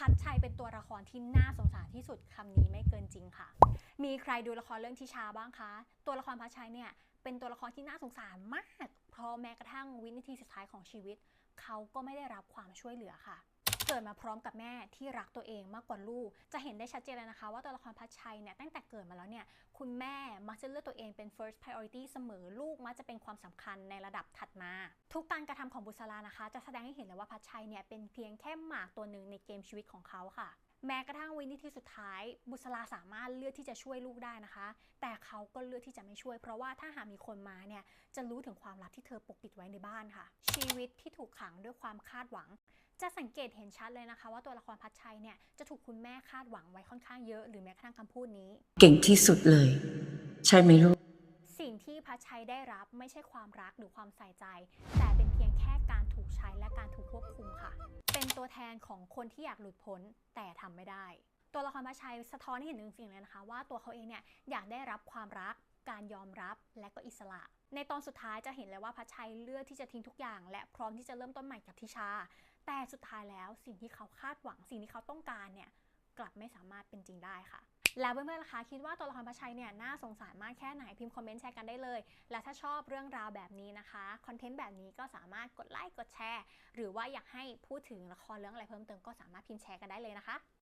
พัดชัยเป็นตัวละครที่น่าสงสารที่สุดคำนี้ไม่เกินจริงค่ะ มีใครดูละครเรื่องทิชาบ้างคะ ตัวละครพัดชัยเนี่ยเป็นตัวละครที่น่าสงสารมาก เพราะแม้กระทั่งวินาทีสุดท้ายของชีวิต เขาก็ไม่ได้รับความช่วยเหลือค่ะ เกิดมาพร้อมกับแม่ที่รักตัวเองมากกว่าลูก จะเห็นได้ชัดเจนเลยนะคะ ว่าตัวละครพัชชัยเนี่ยตั้งแต่เกิดมาแล้วเนี่ยคุณแม่มักจะเลือกตัวเองเป็น first priority เสมอลูกมักจะเป็นความสำคัญในระดับถัดมา ทุกการกระทำของบุษรานะคะ จะแสดงให้เห็นเลยว่าพัชชัยเนี่ยเป็นเพียงแค่หมากตัวหนึ่งในเกมชีวิตของเขาค่ะ แม้กระทั่งวินาทีสุดท้าย บุษราสามารถเลือกที่จะช่วยลูกได้นะคะ แต่เขาก็เลือกที่จะไม่ช่วย เพราะว่าถ้าหากมีคนมาเนี่ยจะรู้ถึงความลับที่เธอปกปิดไว้ในบ้านค่ะ ชีวิตที่ถูกขังด้วยความคาดหวัง จะสังเกตเห็นชัดเลยนะคะ ว่าตัวละครพัชชัยเนี่ยจะถูกคุณแม่คาดหวังไว้ค่อนข้างเยอะหรือแม้กระทั่งคำพูดนี้ เก่งที่สุดเลย ใช่ไหมลูกสิ่งที่พัชชัยได้รับไม่ใช่ความรักหรือความใส่ใจ แต่เป็นเพียงแค่การถูกใช้และการ ตัวแทนของคนที่อยากหลุดพ้นแต่ทำไม่ได้ ตัวละครพัชชัยสะท้อนให้เห็นหนึ่งสิ่งเลยนะคะ ว่าตัวเขาเองเนี่ยอยากได้รับความรัก การยอมรับและก็อิสระ ในตอนสุดท้ายจะเห็นเลยว่าพระชัยเลือกที่จะทิ้งทุกอย่าง และพร้อมที่จะเริ่มต้นใหม่กับทิชา แต่สุดท้ายแล้วสิ่งที่เขาคาดหวังสิ่งที่เขาต้องการเนี่ย กลับไม่สามารถเป็นจริงได้ค่ะ แล้วเพื่อนๆล่ะคะคิดว่าตัวละครพระชัยเนี่ยน่าสงสารมากแค่ไหนพิมพ์คอมเมนต์แชร์กันได้เลย และถ้าชอบเรื่องราวแบบนี้นะคะคอนเทนต์แบบนี้ก็สามารถกดไลค์กดแชร์ หรือว่าอยากให้พูดถึงละครเรื่องอะไรเพิ่มเติมก็สามารถพิมพ์แชร์กันได้เลยนะคะ